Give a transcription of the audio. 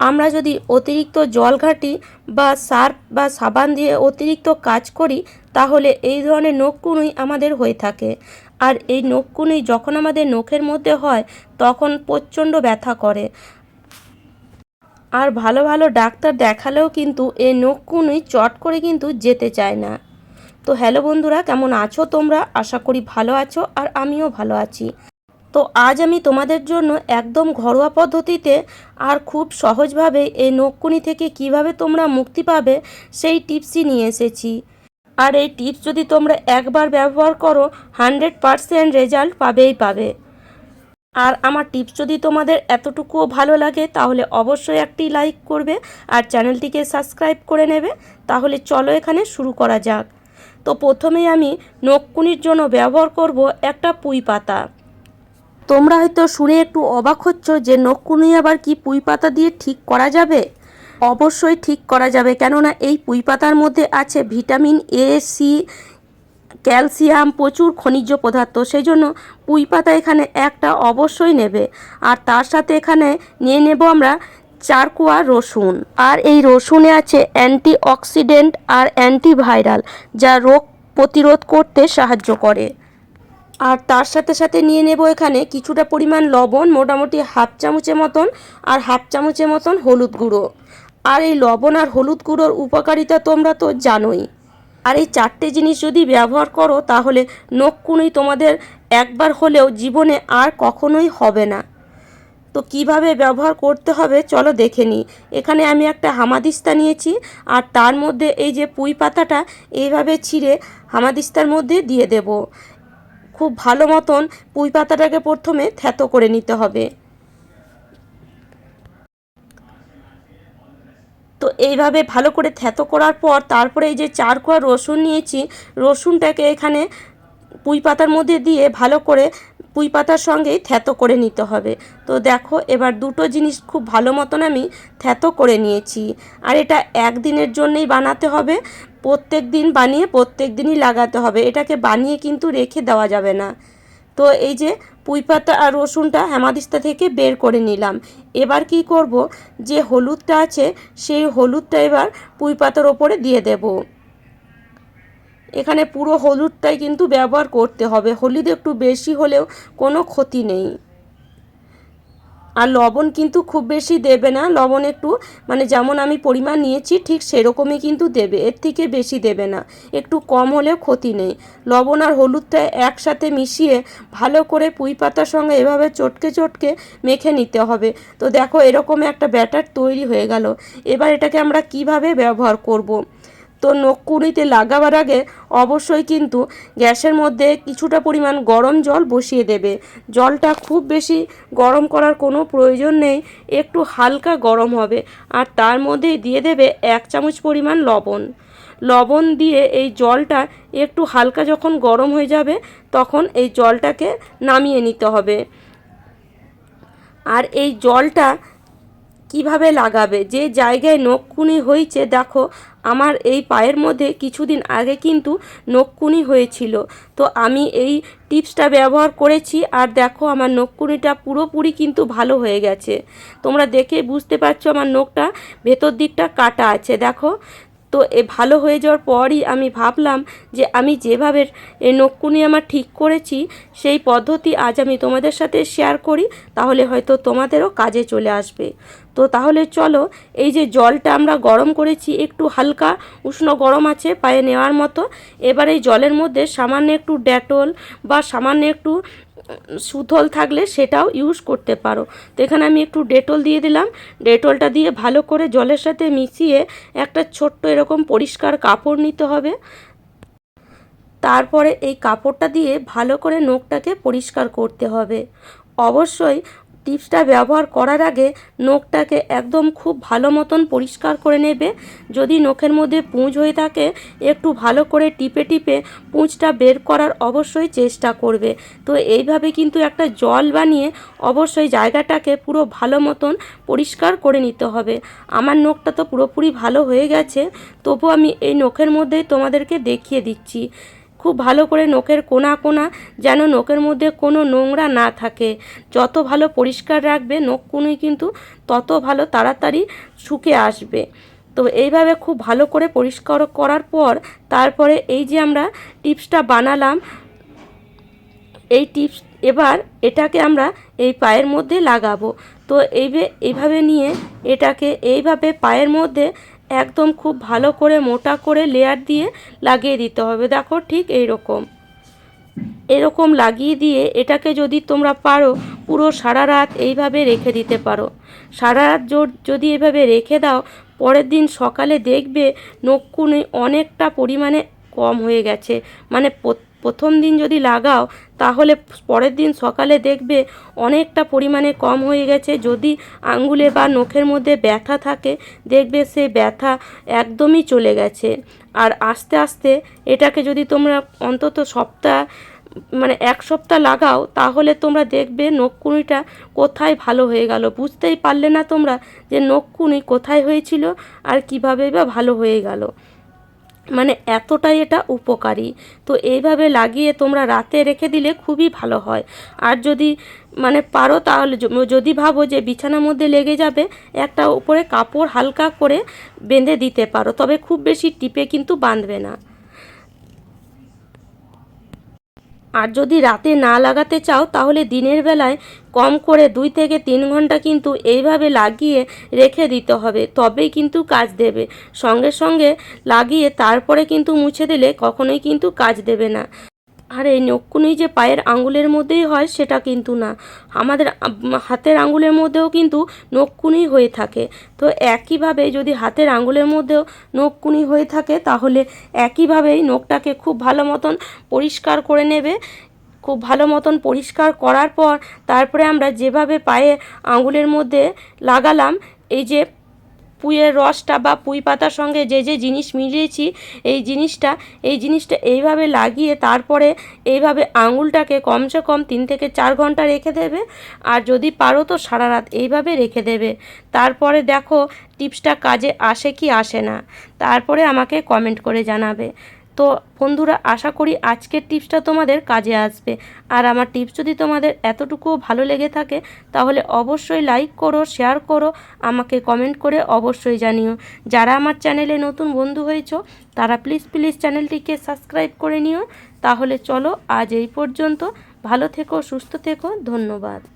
আমরা যদি অতিরিক্ত জল ঘাঁটি বা সার্ফ বা সাবান দিয়ে অতিরিক্ত কাজ করি, তাহলে এই ধরনের নখকুনুই আমাদের হয়ে থাকে। আর এই নখকুনুই যখন আমাদের নখের মধ্যে হয়, তখন প্রচণ্ড ব্যথা করে। আর ভালো ভালো ডাক্তার দেখালেও কিন্তু এই নখকুনুই চট করে কিন্তু যেতে চায় না। তো হ্যালো বন্ধুরা, কেমন আছো তোমরা? আশা করি ভালো আছো আর আমিও ভালো আছি। তো আজ আমি তোমাদের জন্য একদম ঘরোয়া পদ্ধতিতে আর খুব সহজভাবে এই নখকুনি থেকে কীভাবে তোমরা মুক্তি পাবে সেই টিপসই নিয়ে এসেছি। আর এই টিপস যদি তোমরা একবার ব্যবহার করো হান্ড্রেড পারসেন্ট রেজাল্ট পাবেই পাবে। আর আমার টিপস যদি তোমাদের এতটুকুও ভালো লাগে, তাহলে অবশ্যই একটি লাইক করবে আর চ্যানেলটিকে সাবস্ক্রাইব করে নেবে। তাহলে চলো এখানে শুরু করা যাক। তো প্রথমেই আমি নখকুনির জন্য ব্যবহার করব একটা পুঁই পাতা। তোমরা হয়তো শুনে একটু অবাক হচ্ছ যে নখকুনি আবার কি পুঁই পাতা দিয়ে ঠিক করা যাবে? অবশ্যই ঠিক করা যাবে, কেননা এই পুঁই পাতার মধ্যে আছে ভিটামিন এ সি ক্যালসিয়াম, প্রচুর খনিজ পদার্থ সেই জন্য পুঁই পাতা এখানে একটা অবশ্যই নেবে। আর তার সাথে এখানে নিয়ে নেব আমরা চার কোয়া রসুন। আর এই রসুনে আছে অ্যান্টি অক্সিডেন্ট আর অ্যান্টিভাইরাল, যা রোগ প্রতিরোধ করতে সাহায্য করে। আর তার সাথে সাথে নিয়ে নেব এখানে কিছুটা পরিমাণ লবণ, মোটামুটি হাফ চামচের মতন, আর হাফ চামচের মতন হলুদ গুঁড়ো। আর এই লবণ আর হলুদ গুঁড়োর উপকারিতা তোমরা তো জানোই। আর এই চারটে জিনিস যদি ব্যবহার করো, তাহলে নখকুনোই তোমাদের একবার হলেও জীবনে আর কখনোই হবে না। তো কীভাবে ব্যবহার করতে হবে, চলো দেখে নিই। এখানে আমি একটা হামাদিস্তা নিয়েছি, আর তার মধ্যে এই যে পুঁই পাতাটা, এইভাবে ছিঁড়ে হামাদিস্তার মধ্যে দিয়ে দেব। খুব ভালো মতন পুঁই পাতাটাকে প্রথমে থ্যাতো করে নিতে হবে। তো এইভাবে ভালো করে থ্যাতো করার পর তারপরে এই যে চার কোয়া রসুন নিয়েছি, রসুনটাকে এখানে পুঁই পাতার মধ্যে দিয়ে ভালো করে পুঁই পাতার সঙ্গেই থ্যাতো করে নিতে হবে। তো দেখো এবার দুটো জিনিস খুব ভালো মতন আমি থ্যাতো করে নিয়েছি। আর এটা একদিনের জন্যই বানাতে হবে। প্রত্যেক দিন বানিয়ে প্রত্যেক দিনই লাগাতে হবে। এটাকে বানিয়ে কিন্তু রেখে দেওয়া যাবে না। তো এই যে পুঁইপাতা আর রসুনটা হেমাদিস্তা থেকে বের করে নিলাম। এবার কি করব? যে হলুদটা আছে, সেই হলুদটা এবার পুঁইপাতার ওপরে দিয়ে দেব। এখানে পুরো হলুদটাই কিন্তু ব্যবহার করতে হবে। হলুদ একটু বেশি হলেও কোনো ক্ষতি নেই। আর লবণ কিন্তু খুব বেশি দেবে না। লবণ একটু মানে যেমন আমি পরিমাণ নিয়েছি, ঠিক সেরকমই কিন্তু দেবে। এর থেকে বেশি দেবে না। একটু কম হলেও ক্ষতি নেই। লবণ আর হলুদটা একসাথে মিশিয়ে ভালো করে পুঁই পাতার সঙ্গে এভাবে চটকে চটকে মেখে নিতে হবে। তো দেখো এরকম একটা ব্যাটার তৈরি হয়ে গেল। এবার এটাকে আমরা কীভাবে ব্যবহার করব। তো নখকুনিতে লাগাবার আগে অবশ্যই কিন্তু গ্যাসের মধ্যে কিছুটা পরিমাণ গরম জল বসিয়ে দেবে। জলটা খুব বেশি গরম করার কোনো প্রয়োজন নেই, একটু হালকা গরম হবে, আর তার মধ্যেই দিয়ে দেবে এক চামচ পরিমাণ লবণ। লবণ দিয়ে এই জলটা একটু হালকা যখন গরম হয়ে যাবে, তখন এই জলটাকে নামিয়ে নিতে হবে। আর এই জলটা কীভাবে লাগাবে? যে জায়গায় নখকুনি হয়েছে, দেখো, আমার এই পায়ের মধ্যে কিছুদিন আগে কিন্তু নখকুনি হয়েছিল। তো আমি এই টিপসটা ব্যবহার করেছি আর দেখো, আমার নখকুনিটা পুরোপুরি কিন্তু ভালো হয়ে গেছে। তোমরা দেখে বুঝতে পারছ আমার নখটা ভেতর দিকটা কাটা আছে, দেখো। তো এ ভালো হয়ে যাওয়ার পরই আমি ভাবলাম যে আমি যেভাবে এ নখকুনি আমার ঠিক করেছি, সেই পদ্ধতি আজ আমি তোমাদের সাথে শেয়ার করি, তাহলে হয়তো তোমাদেরও কাজে চলে আসবে। তো তাহলে চলো, এই যে জলটা আমরা গরম করেছি, একটু হালকা উষ্ণ গরম আছে পায়ে নেওয়ার মতো। এবার এই জলের মধ্যে সামান্য একটু ডেটল বা সামান্য একটু সুথল থাকলে সেটাও ইউজ করতে পারো। তো এখানে আমি একটু ডেটল দিয়ে দিলাম। ডেটলটা দিয়ে ভালো করে জলের সাথে মিশিয়ে একটা ছোট্ট এরকম পরিষ্কার কাপড় নিতে হবে। তারপরে এই কাপড়টা দিয়ে ভালো করে নখটাকে পরিষ্কার করতে হবে। অবশ্যই টিপসটা ব্যবহার করার আগে নখটাকে একদম খুব ভালো মতন পরিষ্কার করে নেবে। যদি নখের মধ্যে পুঁজ হয়ে থাকে, একটু ভালো করে টিপে টিপে পুঁজটা বের করার অবশ্যই চেষ্টা করবে। তো এইভাবে কিন্তু একটা জল বানিয়ে অবশ্যই জায়গাটাকে পুরো ভালো মতন পরিষ্কার করে নিতে হবে। আমার নখটা তো পুরোপুরি ভালো হয়ে গেছে তবু আমি এই নখের মধ্যেই তোমাদেরকে দেখিয়ে দিচ্ছি। খুব ভালো করে নখের কোনা কোনা যেন নখের মধ্যে কোনো নোংরা না থাকে। যত ভালো পরিষ্কার রাখবে, নখ কোনোই কিন্তু তত ভালো তাড়াতাড়ি শুকে আসবে। তো এইভাবে খুব ভালো করে পরিষ্কার করার পর, তারপরে এই যে আমরা টিপসটা বানালাম, এই টিপস এবার এটাকে আমরা এই পায়ের মধ্যে লাগাবো। তো এইভাবে এইভাবে নিয়ে এটাকে এইভাবে পায়ের মধ্যে একদম খুব ভালো করে মোটা করে লেয়ার দিয়ে লাগিয়ে দিতে হবে। দেখো ঠিক এই রকম এরকম লাগিয়ে দিয়ে এটাকে যদি তোমরা পারো, পুরো সারা রাত এইভাবে রেখে দিতে পারো। সারা রাত জো- যদি এভাবে রেখে দাও, পরের দিন সকালে দেখবে নখকুনি অনেকটা পরিমাণে কম হয়ে গেছে। মানে প্রথম দিন যদি লাগাও, তাহলে পরের দিন সকালে দেখবে অনেকটা পরিমাণে কম হয়ে গেছে। যদি আঙ্গুলে বা নখের মধ্যে ব্যথা থাকে, দেখবে সে ব্যথা একদমই চলে গেছে। আর আস্তে আস্তে এটাকে যদি তোমরা অন্তত সপ্তাহ মানে এক সপ্তাহ লাগাও, তাহলে তোমরা দেখবে নখকুনিটা কোথায় ভালো হয়ে গেল। বুঝতেই পারলে না তোমরা যে নখকুনি কোথায় হয়েছিল আর কীভাবে বা ভালো হয়ে গেল। মানে এতটাই এটা উপকারী। তো এইভাবে লাগিয়ে তোমরা রাতে রেখে দিলে খুবই ভালো হয়। আর যদি মানে পারো তাহলে যদি ভাবো যে বিছানার মধ্যে লেগে যাবে, একটা উপরে কাপড় হালকা করে বেঁধে দিতে পারো। তবে খুব বেশি টিপে কিন্তু বাঁধবে না। আর যদি রাতে না লাগাতে চাও, তাহলে দিনের বেলায় কম করে দুই থেকে তিন ঘণ্টা কিন্তু এইভাবে লাগিয়ে রেখে দিতে হবে, তবেই কিন্তু কাজ দেবে। সঙ্গে সঙ্গে লাগিয়ে তারপরে কিন্তু মুছে দিলে কখনোই কিন্তু কাজ দেবে না। আর এই নখকুনি যে পায়ের আঙুলের মধ্যেই হয় সেটা কিন্তু না। আমাদের হাতের আঙুলের মধ্যেও কিন্তু নখকুনি হয়ে থাকে। তো একইভাবে যদি হাতের আঙুলের মধ্যেও নখকুনি হয়ে থাকে, তাহলে একইভাবেই নখটাকে খুব ভালো মতন পরিষ্কার করে নেবে। খুব ভালো মতন পরিষ্কার করার পর, তারপরে আমরা যেভাবে পায়ে আঙুলের মধ্যে লাগালাম, এই যে পুঁয়ের রসটা বা পুঁই পাতার সঙ্গে যে যে জিনিস মিলিয়েছি, এই জিনিসটা এই জিনিসটা এইভাবে লাগিয়ে তারপরে এইভাবে আঙুলটাকে কমসে কম তিন থেকে চার ঘণ্টা রেখে দেবে। আর যদি পারো তো সারা রাত এইভাবে রেখে দেবে। তারপরে দেখো টিপসটা কাজে আসে কি আসে না। তারপরে আমাকে কমেন্ট করে জানাবে। তো বন্ধুরা, আশা করি আজকের টিপসটা তোমাদের কাজে আসবে। আর আমার টিপস যদি তোমাদের এতটুকুও ভালো লেগে থাকে, তাহলে অবশ্যই লাইক করো, শেয়ার করো, আমাকে কমেন্ট করে অবশ্যই জানিও। যারা আমার চ্যানেলে নতুন বন্ধু হয়েছো, তারা প্লিজ প্লিজ চ্যানেলটিকে সাবস্ক্রাইব করে নিও। তাহলে চলো আজ এই পর্যন্ত। ভালো থেকো, সুস্থ থেকো, ধন্যবাদ।